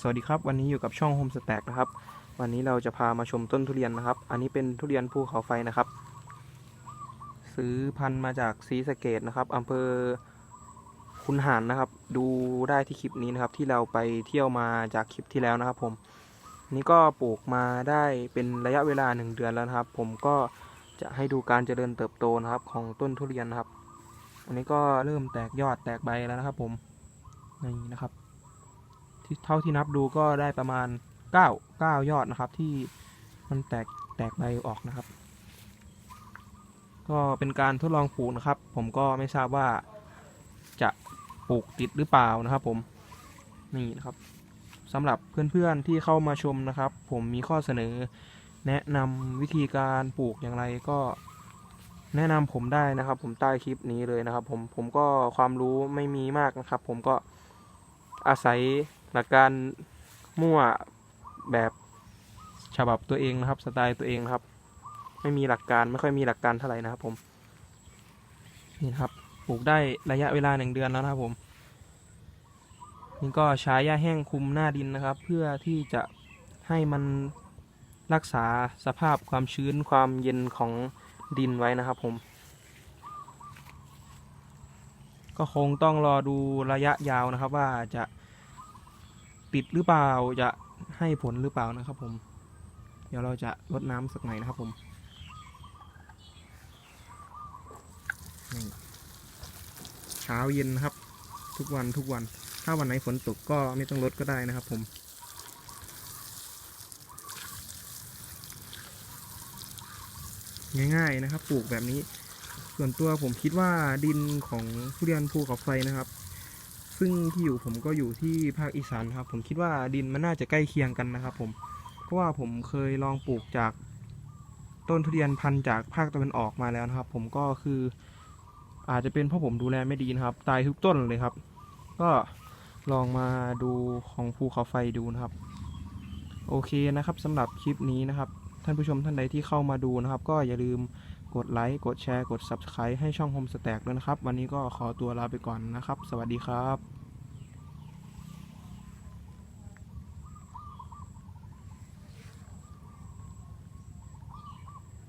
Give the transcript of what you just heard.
สวัสดีครับ วันนี้อยู่กับช่อง Home Stack นะครับ วันนี้เราจะพามาชมต้นทุเรียนนะครับ อันนี้เป็นทุเรียนภูเขาไฟนะครับ ซื้อพันธุ์มาจากศรีสเกดนะครับอำเภอคุนหารนะครับ ดูได้ที่คลิปนี้นะครับ ที่เราไปเที่ยวมาจากคลิปที่แล้วนะครับ ผมนี่ก็ปลูกมาได้เป็นระยะเวลาหนึ่งเดือนแล้วนะครับ ผมก็จะให้ดูการเจริญเติบโตนะครับ ของต้นทุเรียนนะครับ อันนี้ก็เริ่มแตกยอดแตกใบแล้วนะครับ ผมนี่นะครับ เท่าที่นับดูก็ได้ประมาณ 9 9 ยอดนะครับ ที่มันแตกแตกใบออกนะครับ ก็เป็นการทดลองปลูกนะครับ ผมก็ไม่ทราบว่าจะปลูกติดหรือเปล่านะครับ ผมนี่นะครับสำหรับเพื่อนๆที่เข้ามาชมนะครับ ผมมีข้อเสนอ แนะนำวิธีการปลูกอย่างไรก็แนะนำผมได้นะครับ ผมใต้คลิปนี้เลยนะครับ ผมผมก็ความรู้ไม่มีมากนะครับ ผมก็อาศัย หลักการมั่วแบบฉบับตัวเองนะครับ สไตล์ตัวเองนะครับ ไม่มีหลักการไม่ค่อยมีหลักการเท่าไหร่นะครับผมนี่ครับปลูกได้ระยะเวลาหนึ่งเดือนแล้วนะครับผมนี่ก็ใช้หญ้าแห้งคุมหน้าดินนะครับ เพื่อที่จะให้มันรักษาสภาพความชื้นความเย็นของดินไว้นะครับผม ก็คงต้องรอดูระยะยาวนะครับว่าจะ ติดหรือเปล่าจะให้ผลหรือเปล่านะครับผม เดี๋ยวเราจะลดน้ำสักหน่อยนะครับผมเช้าเย็นนะครับ ทุกวันทุกวัน ถ้าวันไหนฝนตกก็ไม่ต้องลดก็ได้นะครับผมง่ายๆนะครับ ปลูกแบบนี้ ส่วนตัวผมคิดว่าดินของทุเรียนภูเขาไฟนะครับ ซึ่งที่อยู่ผมก็อยู่ที่ภาคอีสานครับ ผมคิดว่าดินมันน่าจะใกล้เคียงกันนะครับ ผมเพราะว่าผมเคยลองปลูกจากต้นทุเรียนพันธุ์จากภาคตะวันออกมาแล้วนะครับ ผมก็คืออาจจะเป็นเพราะผมดูแลไม่ดีนะครับ ตายทุกต้นเลยครับ ก็ลองมาดูของภูเขาไฟดูนะครับ โอเคนะครับสำหรับคลิปนี้นะครับ ท่านผู้ชมท่านใดที่เข้ามาดูนะครับ ก็อย่าลืม กดไลค์ กดแชร์ กด Subscribe ให้ช่อง Home Stack ด้วยนะครับ วันนี้ก็ขอตัวลาไปก่อนนะครับ สวัสดีครับ